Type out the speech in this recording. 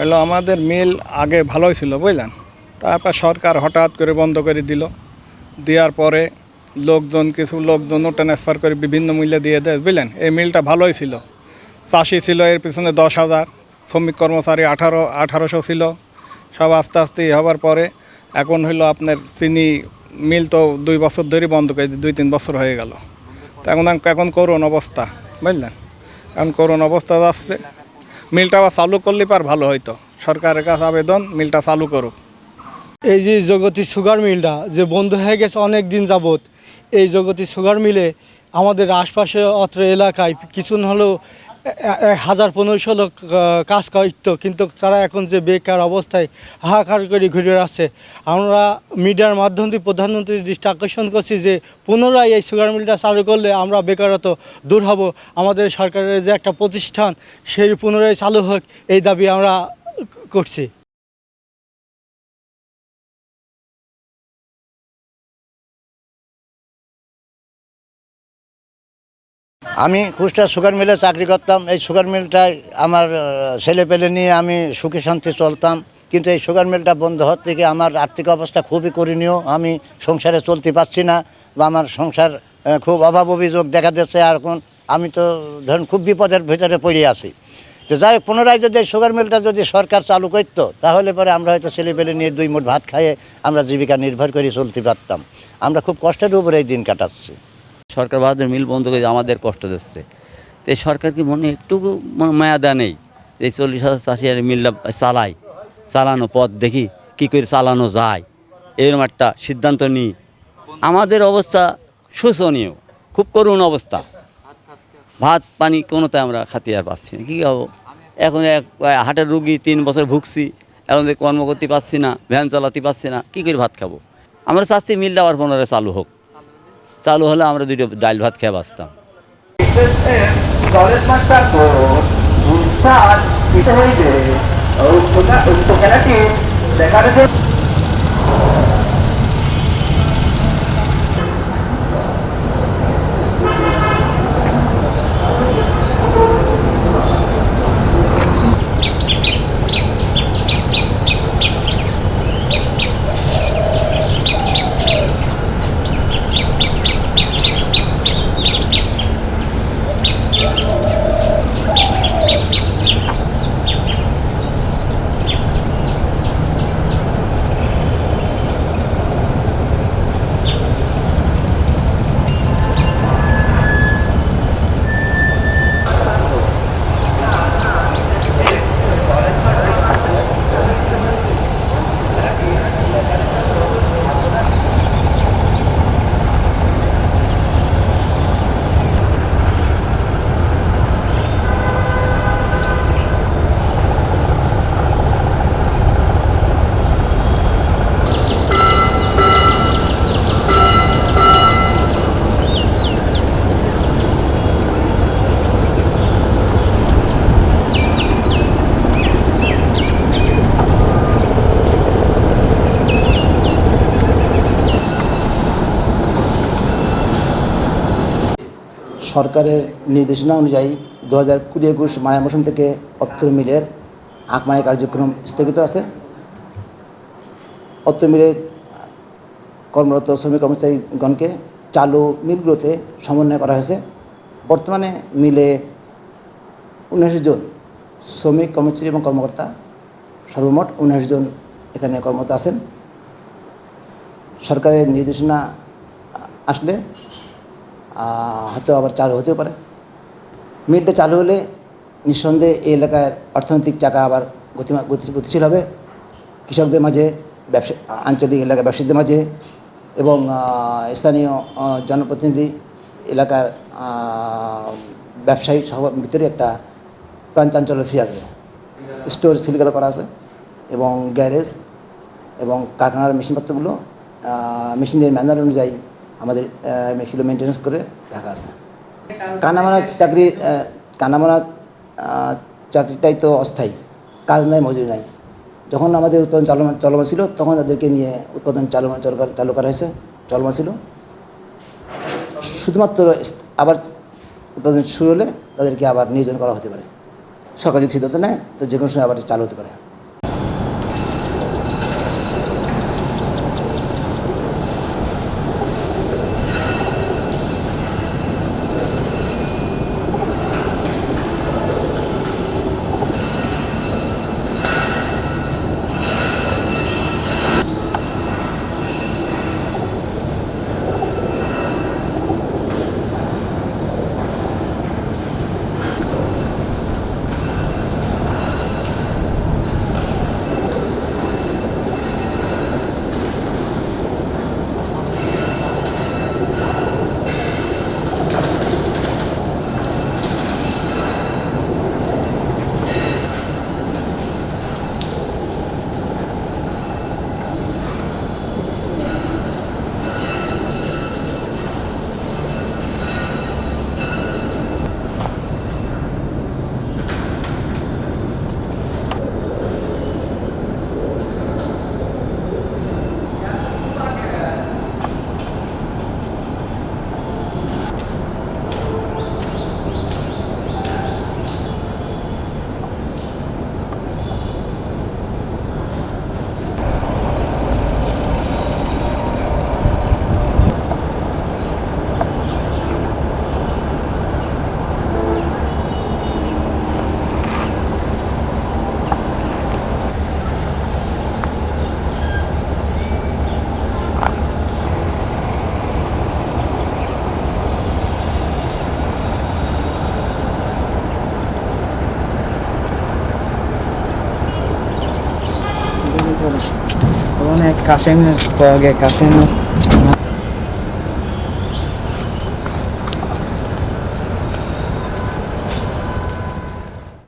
হলো আমাদের মিল আগে ভালোই ছিল, বুঝলেন? তারপর সরকার হঠাৎ করে বন্ধ করে দিল। দেওয়ার পরে লোকজন, কিছু লোকজনও ট্রান্সফার করে বিভিন্ন মূল্যে দিয়ে দেয়, বুঝলেন? এই মিলটা ভালোই ছিল। চাষি ছিল, এর পিছনে দশ হাজার, শ্রমিক কর্মচারী আঠারো, আঠারোশো ছিল। সব আস্তে আস্তে হবার পরে এখন হইল আপনার চিনি মিল তো দুই বছর ধরে বন্ধ করে দুই তিন বছর হয়ে গেল। এখন এখন করুন অবস্থা, বুঝলেন? এখন করুন অবস্থা যাচ্ছে। মিলটা আবার চালু করলে পার ভালো হইতো। সরকারের কাছে আবেদন, মিলটা চালু করুক। এই যে জগতী সুগার মিলটা, যে বন্ধ হয়ে গেছে অনেক দিন যাবৎ, এই জগতী সুগার মিলে আমাদের আশপাশে অত্র এলাকায় কিছু হলেও হাজার পনেরোশো লোক কাজ করত কিন্তু তারা এখন যে বেকার অবস্থায় হাহাকার করে ঘুরে আসছে। আমরা মিডিয়ার মাধ্যম দিয়ে প্রধানমন্ত্রীর দৃষ্টি আকর্ষণ করছি যে পুনরায় এই সুগার মিলটা চালু করলে আমরা বেকারত্ব দূর হব। আমাদের সরকারের যে একটা প্রতিষ্ঠান, সেই পুনরায় চালু হোক, এই দাবি আমরা করছি। আমি কুষ্টা সুগার মিলে চাকরি করতাম। এই সুগার মিলটায় আমার ছেলে পেলে নিয়ে আমি সুখী শান্তি চলতাম। কিন্তু এই সুগার মিলটা বন্ধ হওয়ার থেকে আমার আর্থিক অবস্থা খুবই করণীয়। আমি সংসারে চলতে পারছি না বা আমার সংসার খুব অভাব অভিযোগ দেখা দিচ্ছে আর এখন আমি তো ধরুন খুব বিপদের ভিতরে পড়ে আছি। তো যাই পুনরায় যদি এই সুগার মিলটা যদি সরকার চালু করতো, তাহলে পরে আমরা হয়তো ছেলেপেলে নিয়ে দুই মুঠ ভাত খাইয়ে আমরা জীবিকা নির্ভর করে চলতে পারতাম। আমরা খুব কষ্টের উপরে এই দিন কাটাচ্ছি। সরকার বাহাদুর মিল বন্ধ করে আমাদের কষ্ট দিচ্ছে। তো সরকার কি মনে একটু মায়া দেয় নেই? এই চল্লিশ হাজার চাষি আর মিলটা চালাই, চালানো পথ দেখি কি করে চালানো যায়? এরকম একটা সিদ্ধান্ত নিই। আমাদের অবস্থা শোচনীয় খুব করুণ অবস্থা। ভাত, পানি কোনোতে আমরা খাতিয়ার পাচ্ছি না, কী খাব এখন এক হাটের রুগী তিন বছর ভুগছি, এখন কর্ম করতে পারছি না, ভ্যান চালাতে পারছি না, কী করে ভাত খাব? আমরা চাচ্ছি মিলটা আবার পুনরায় চালু হোক। চালু হলে আমরা দুটো ডাল ভাত খেয়ে বাঁচতাম। দলের সরকারের নির্দেশনা অনুযায়ী দু হাজার কুড়ি একুশ মায়া মৌসুম থেকে অত্র মিলের আঁকমারি কার্যক্রম স্থগিত আছে। অত্র মিলে কর্মরত শ্রমিক কর্মচারীগণকে চালু মিলগুলোতে সমন্বয় করা হয়েছে। বর্তমানে মিলে উনিশ জন শ্রমিক কর্মচারী এবং কর্মকর্তা সর্বমোট উনিশ জন এখানে কর্মরত আছেন। সরকারের নির্দেশনা আসলে হয়তো আবার চালু হতেও পারে। মিলটা চালু হলে নিঃসন্দেহে এই এলাকার অর্থনৈতিক চাকা আবার গতিমা, গতি- গতিশীল হবে। কৃষকদের মাঝে, ব্যবসা, আঞ্চলিক এলাকার ব্যবসায়ীদের মাঝে এবং স্থানীয় জনপ্রতিনিধি এলাকার ব্যবসায়ী সবার ভিতরে একটা প্রাণ চাঞ্চল্য ফিরে আসবে। স্টোর সিলগালা করা আছে এবং গ্যারেজ এবং কারখানার মেশিনপত্রগুলো মেশিনের ম্যানুয়াল অনুযায়ী আমাদের মেশিনগুলো মেনটেন্যান্স করে রাখা আছে। কানামানা চাকরি কানামানা চাকরিটাই তো অস্থায়ী, কাজ নাই, মজুরি নাই। যখন আমাদের উৎপাদন চলমান চলমান ছিল, তখন তাদেরকে নিয়ে উৎপাদন চালু চালু করা- চালু করা হয়েছে, চলমান ছিল। শুধুমাত্র আবার উৎপাদন শুরু হলে তাদেরকে আবার নিয়োজন করা হতে পারে। সরকার যদি সিদ্ধান্ত নেয়, তো যে কোনো সময় আবার চালু হতে পারে। ওখানে কাশেম পাওয়া গিয়ে কাশেম